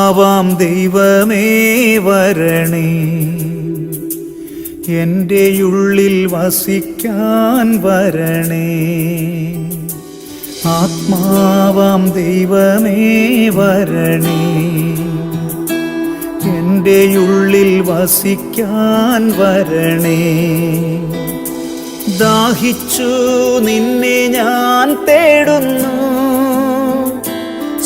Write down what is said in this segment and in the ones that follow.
ആവാം ദൈവമേ വരണേ. എന്റെ ഉള്ളിൽ വസിക്കാൻ വരണേ. ആത്മാവാം ദൈവമേ വരണേ. എന്റെ ഉള്ളിൽ വസിക്കാൻ വരണേ. ദാഹിച്ചു നിന്നെ ഞാൻ തേടുന്നു.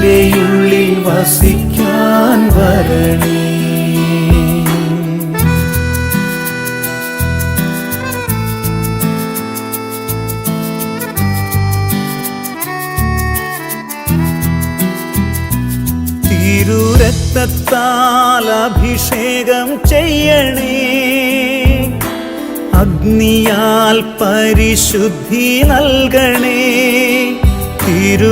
എന്റെ ഉള്ളിൽ വസിക്കാൻ വരണേ. അഭിഷേകം ചെയ്യണേ. അഗ്നിയാൽ പരിശുദ്ധി നൽകണേ. തിരു